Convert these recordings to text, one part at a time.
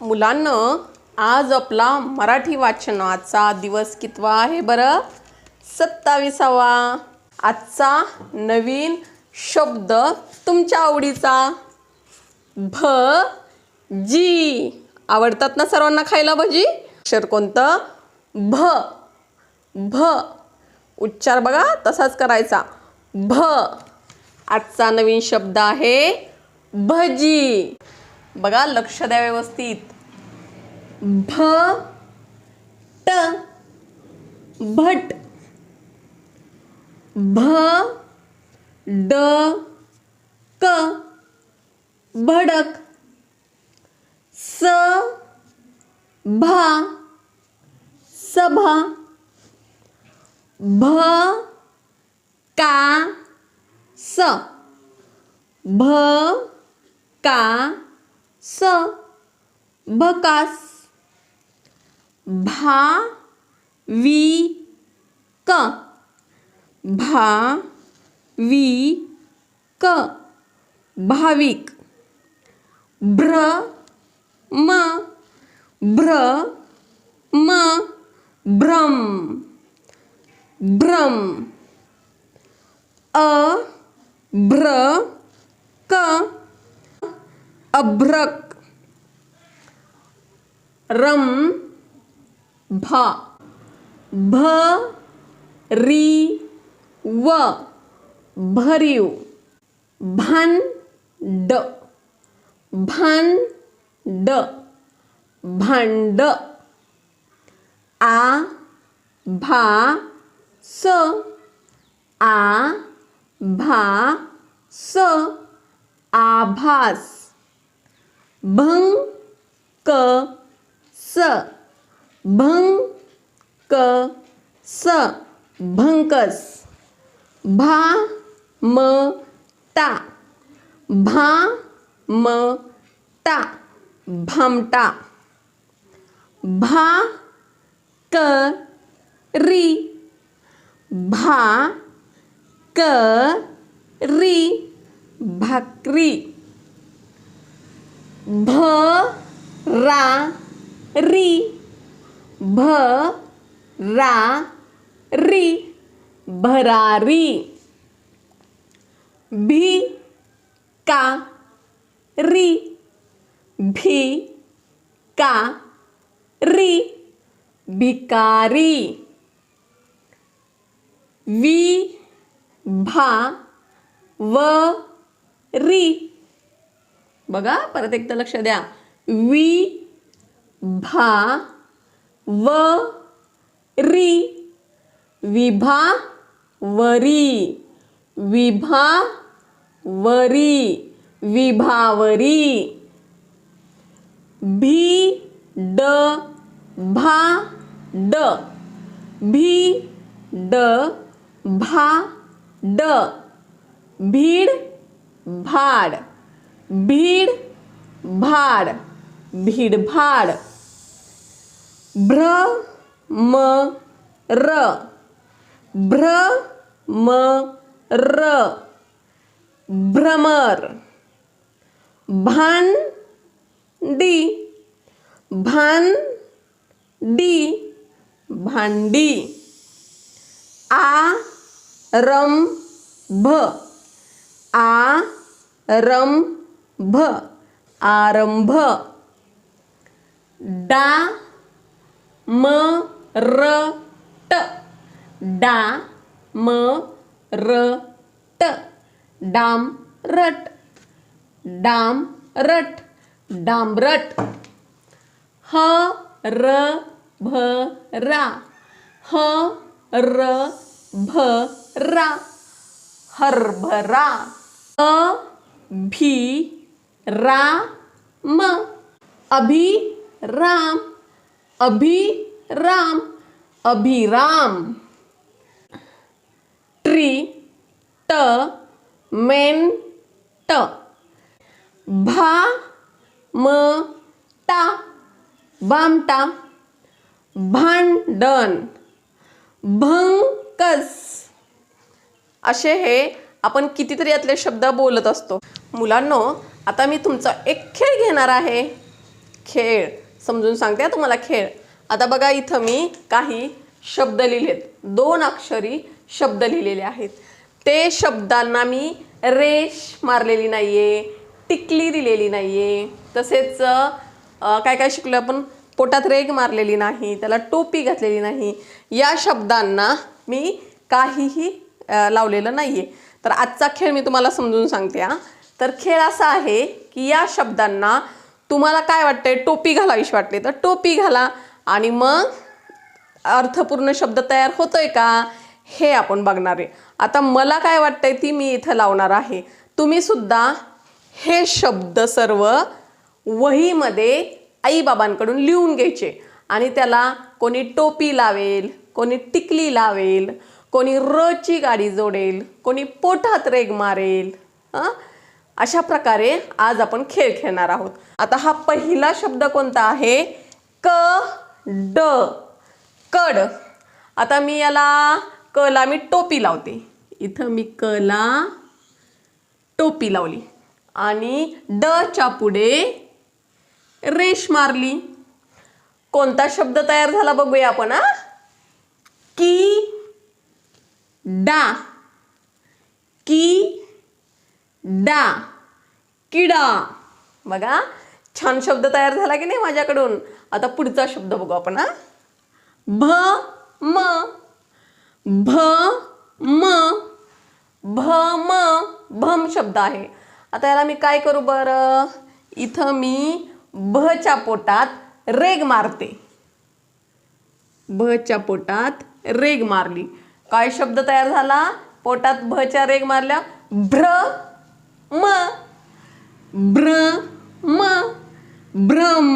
मुलांना आज आपला मराठी वाचनाचा दिवस कितवा आहे बरं? सत्तावीसावा. आजचा नवीन शब्द तुमच्या आवडीचा. भ जी. आवडतात ना सर्वांना खायला भजी? अक्षर कोणतं? भ. भ. उच्चार बघा तसाच करायचा. भ. आजचा नवीन शब्द आहे भजी. बघा लक्ष द्या व्यवस्थित. भ ट भट. भ ड क भडक. स भा सभा. भ का स भ का स भकास भा वी क भा वी क भाविक भ्र म भ्र म भ्रम भ्रम अ भ्र क अभ्रक रम भा भ री व भरीव भान ड भांड आ भा स आ भा स आभास। भंग क स भंग क स भंकस। भा म ता भा म ता भामटा। भा क री भा क री भाकरी। भ रा री भ रा री भरारी। भी का री भी का री भिकारी। वी भा व री। बघा परत एकदा लक्ष द्या. वी भा व री. विभा वरी. विभा वरी. विभावरी भी ड भा ड. भी ड भा ड. भीड भाड. भीड भाड भीडभाड भ्र म र भ्र म र भ्रमर। भांडी भांडी भांडी। आ रम भ आ रम भ आरंभ. डा म र ट. डा म र ट. डाम रट. डाम रट. डांबरट ह र भ रा. ह र भ रा. हरभरा अ भी रा म अभि राम अभि राम अभिराम। ट्री ट मेन ट भा म टा बामटा भांडण भंकस। असे हे आपण कितीतरी यातले शब्द बोलत असतो. मुलांनो आता मी तुमचा एक खेळ घेणार आहे. खेळ. समजून सांगते तुम्हाला खेळ. आता बघा इथं मी काही शब्द लिहिलेत. दोन अक्षरी शब्द लिहिलेले आहेत. ते शब्दांना मी रेश मारलेली नाही आहे टिकली दिलेली नाही आहे तसेच काय काय शिकलो आपण? पोटात रेग मारलेली नाही त्याला टोपी घातलेली नाही. या शब्दांना मी काहीही लावलेलं नाही आहे तर आजचा खेळ मी तुम्हाला समजून सांगते हां. तर खेळ असा आहे की या शब्दांना तुम्हाला काय वाटतंय? टोपी घालावीशी वाटते. तर टोपी घाला आणि मग अर्थपूर्ण शब्द तयार होतोय का? हे आपण बघणार आहे. आता मला काय वाटतंय ती मी इथं लावणार आहे. तुम्ही सुद्धा हे शब्द सर्व वहीमध्ये आईबाबांकडून लिहून घ्यायचे आणि त्याला कोणी टोपी लावेल कोणी टिकली लावेल कोणी रची गाडी जोडेल कोणी पोटात रेग मारेल हां? अशा प्रकारे आज आपण खेळ खेळणार आहोत. आता हा पहिला शब्द कोणता आहे? क ड कड. आता मी याला कला मी टोपी लावते. इथं मी कला टोपी लावली. आणि डच्या पुढे रेश मारली. कोणता शब्द तयार झाला बघूया आपण हा? की डा. की डा किडा. बघा छान शब्द तयार झाला की नाही माझ्याकडून? आता पुढचा शब्द बघू आपण हा. भ म. भ म. भ म भम शब्द आहे. आता याला मी काय करू बरं? इथं मी भच्या पोटात रेग मारते. भच्या पोटात रेग मारली. काय शब्द तयार झाला? पोटात भच्या रेग मारल्या. भ्र म भ्र म भ्रम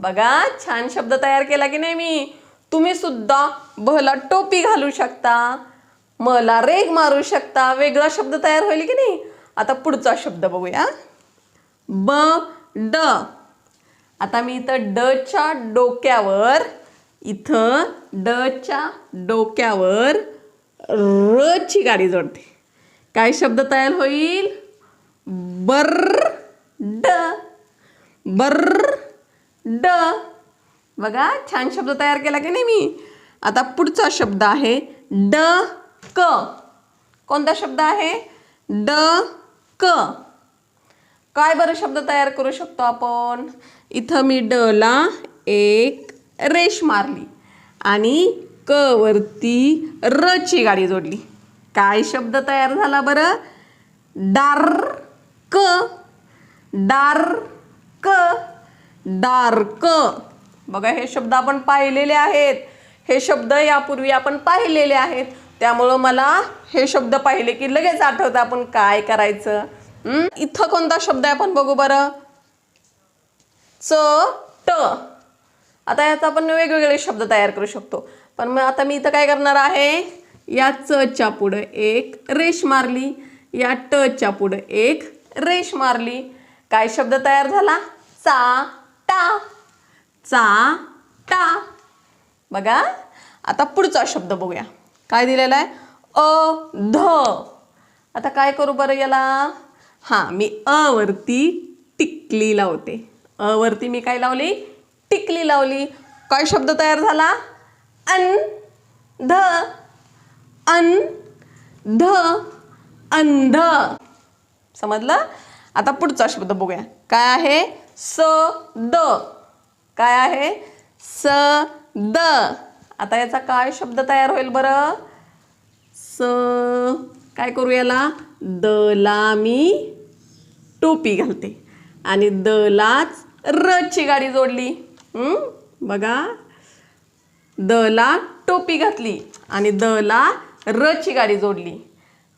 बघा छान शब्द तयार केला की नाही मी. तुम्ही सुद्धा भला टोपी घालू शकता मला रेग मारू शकता. वेगळा शब्द तयार होईल की नाही? आता पुढचा शब्द बघूया. ब ड. आता मी इथं डच्या डोक्यावर इथं डच्या डोक्यावर र ची गाडी जोडते. काय शब्द तयार होईल? बर ड. बर ड. बघा छान शब्द तयार केला की नाही मी? आता पुढचा शब्द आहे ड क. कोणता शब्द आहे? ड क. काय बरं शब्द तयार करू शकतो आपण? इथं मी ड ला एक रेश मारली आणि क वरती र ची गाडी जोडली. काय शब्द तयार झाला बरं? डार्क डार्क डार्क बघा हे शब्द आपण पाहिलेले आहेत. हे शब्द यापूर्वी आपण पाहिलेले आहेत. त्यामुळं मला हे शब्द पाहिले की लगेच आठवतं आपण काय करायचं. इथं कोणता शब्द आहे आपण बघू बरं? च ट. आता याचा आपण वेगवेगळे शब्द तयार करू शकतो. पण मग आता मी इथं काय करणार आहे? या चच्या पुढं एक रेश मारली. या टच्या पुढं एक रेश मारली. काय शब्द तयार झाला? चा टा. चा टा. बघा आता पुढचा शब्द बघूया. काय दिलेला आहे? अ ध. आता काय करू बरं याला? हां मी अ वरती टिकली लावते. अ वरती मी काय लावली? टिकली लावली. काय शब्द तयार झाला? अन ध. अन ध अंध. समजलं? आता पुढचा शब्द बघूया. काय आहे? स द. काय आहे? स द. आता याचा काय शब्द तयार होईल बरं? स. काय करू याला? द ला मी टोपी घालते. आणि द लाच र ची गाडी जोडली. बघा. द ला टोपी घातली. आणि द ला र ची गाडी जोडली.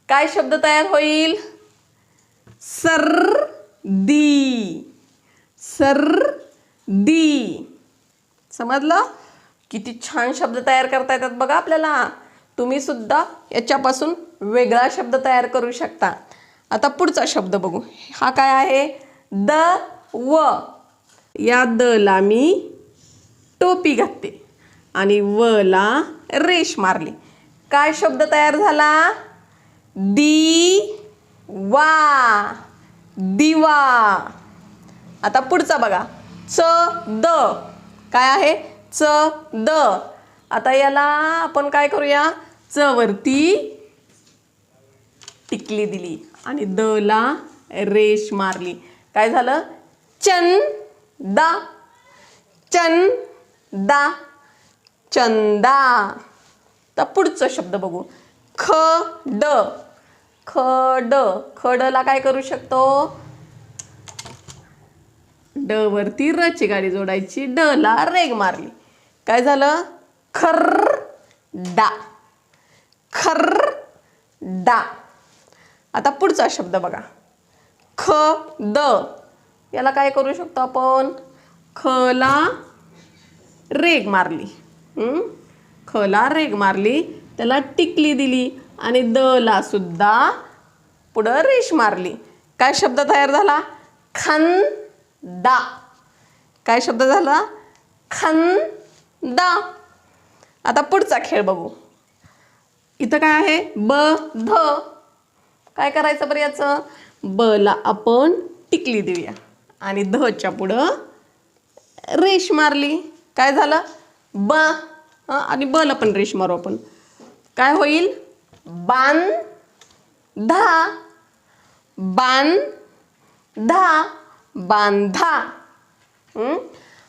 काय शब्द तयार होईल? सर्दी सर्दी समजलं? किती छान शब्द तयार करता येतात बघा आपल्याला. तुम्ही सुद्धा याच्यापासून वेगळा शब्द तयार करू शकता. आता पुढचा शब्द बघू. हा काय आहे? द व. या द ला मी टोपी घातते आणि व ला रेश मारली. काय शब्द तयार झाला? दी वा. दिवा. आता पुढचा बघा. च द. काय आहे? च द. आता याला आपण काय करूया? च वरती टिकली दिली. आणि द ला रेश मारली. काय झालं? चन दा. चन दा. चंदा तर पुढचा शब्द बघू. ख ड. ख ड. खडला काय करू शकतो? ड वरती रची गाडी जोडायची. ड ला रेग मारली. काय झालं? खर डा. खर डा. आता पुढचा शब्द बघा. ख द. याला काय करू शकतो आपण? खला रेग मारली. हम्म? खला रेग मारली त्याला टिकली दिली आणि द ला सुद्धा पुढं रेश मारली. काय शब्द तयार झाला? खंदा. काय शब्द झाला? खंदा. आता पुढचा खेळ बघू. इथं काय आहे? ब ध. काय करायचं बरं याचं? ब ला आपण टिकली देऊया. आणि धच्या पुढं रेश मारली. काय झालं? ब. आणि बल पण रेश मारू आपण. काय होईल? बान धा बान धा बांधा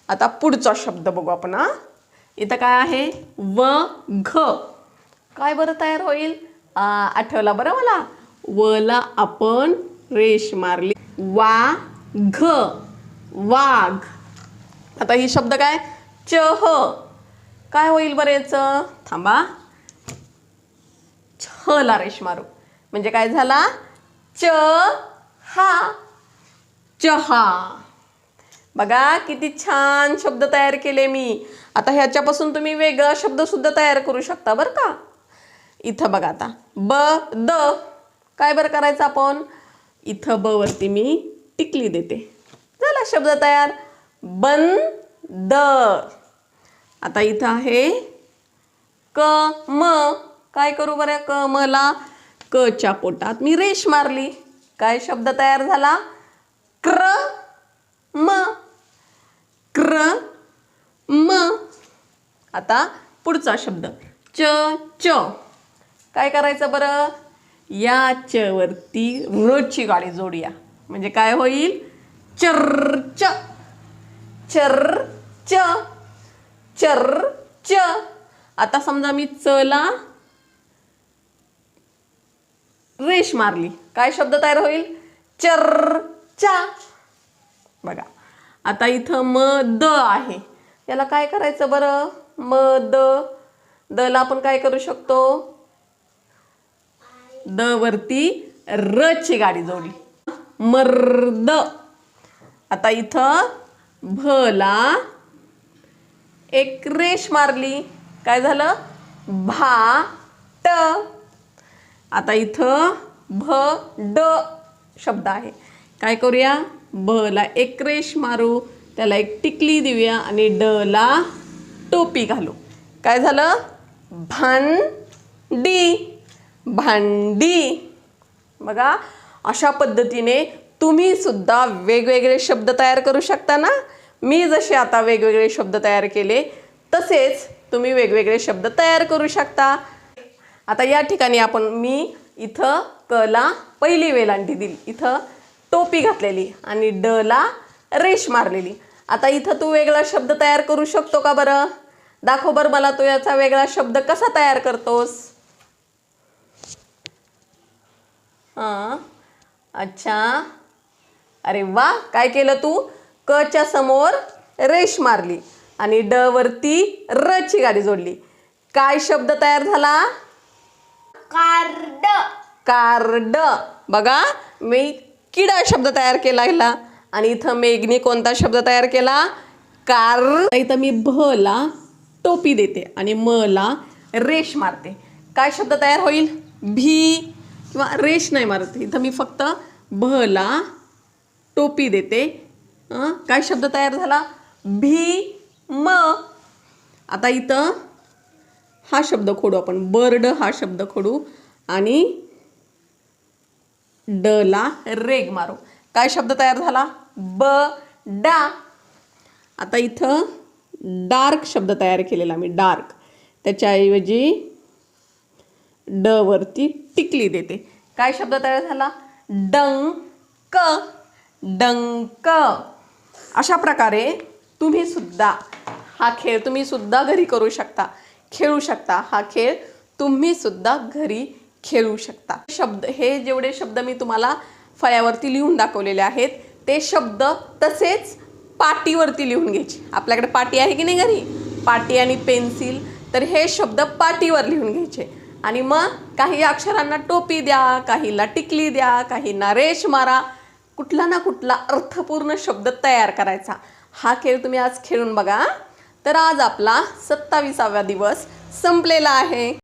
आता पुढचा शब्द बघू आपण हा. इथं काय आहे? व घ. काय बरं तयार होईल? आठवला बरं मला? वला आपण रेश मारली. वा घ. वाघ. आता ही शब्द काय? चह काय होईल बरं याचं? थांबा. छला रेश मारू. म्हणजे काय झाला? च हा. चहा बघा किती छान शब्द तयार केले मी. आता ह्याच्यापासून तुम्ही वेगळा शब्द सुद्धा तयार करू शकता बरं का? इथं बघा आता. ब द. काय बरं करायचं आपण? इथं ब वरती मी टिकली देते. झाला शब्द तयार. बन द आता इथं आहे क म. काय करू बरं? क मला क च्या पोटात मी रेश मारली. काय शब्द तयार झाला? क्र म. क्र म. आता पुढचा शब्द. च च. काय करायचं बरं? या च वरती गाडी जोडूया. म्हणजे काय होईल? चर्च. चर्च. चर्च आता समजा मी चला रेश मारली. काय शब्द तयार होईल? चर्चा बघा. आता इथं म द आहे. याला काय करायचं बरं? म द. दला ला आपण काय करू शकतो? द वरती र ची गाडी जोडली. मर्द. आता इथं भला एक रेश मारली. काय झालं? भा ट आता इथं भ ड शब्द आहे. काय करूया? भ ला एक रेश मारू त्याला एक टिकली देऊया आणि ड ला टोपी घालू. काय झालं? भांडी. भांडी. बघा अशा पद्धतीने तुम्ही सुद्धा वेगवेगळे शब्द तयार करू शकता ना? मी जसे आता वेगवेगळे शब्द तयार केले तसेच तुम्ही वेगवेगळे शब्द तयार करू शकता. आता या ठिकाणी आपण मी इथं कला पहिली वेलांटी दिली. इथं टोपी घातलेली आणि ड ला रेश मारलेली. आता इथं तू वेगळा शब्द तयार करू शकतो का बरं? दाखव बरं मला तू याचा वेगळा शब्द कसा तयार करतोस. हां. अच्छा. अरे वा काय केलं तू? क च्या समोर रेश मारली आणि ड वरती र ची गाडी जोडली. काय शब्द तयार झाला? कार्ड. कार्ड. बघा मी किडा शब्द तयार केला ह्याला आणि इथं मेघनी कोणता शब्द तयार केला? कार. इथं मी भ ला टोपी देते आणि म ला रेश मारते. काय शब्द तयार होईल? भी किंवा रेश नाही मारत. इथं मी फक्त भ ला टोपी देते काय शब्द तयार झाला? भी म आता इथं हा शब्द खोडू आपण. बर्ड हा शब्द खोडू आणि ड ला रेग मारू. काय शब्द तयार झाला? ब डा. आता इथं डार्क शब्द तयार केलेला मी डार्क. त्याच्याऐवजी ड वरती टिकली देते. काय शब्द तयार झाला? डंक. डंक. अशा प्रकारे तुम्ही सुद्धा हा खेळ तुम्ही सुद्धा घरी करू शकता खेळू शकता. हा खेळ तुम्ही सुद्धा घरी खेळू शकता. शब्द हे जेवढे शब्द मी तुम्हाला फळ्यावरती लिहून दाखवलेले आहेत ते शब्द तसेच पाटीवरती लिहून घ्यायचे. आपल्याकडे पाटी आहे की नाही घरी? पाटी आणि पेन्सिल तर हे शब्द पाटीवर लिहून घ्यायचे. आणि मग काही अक्षरांना टोपी द्या काहीला टिकली द्या काहींना रेश मारा कुठला ना कुठला अर्थपूर्ण शब्द तयार करायचा. हा खेळ तुम्ही आज खेळून बघा. तर आज आपला सत्ताविसाव्या दिवस संपलेला आहे.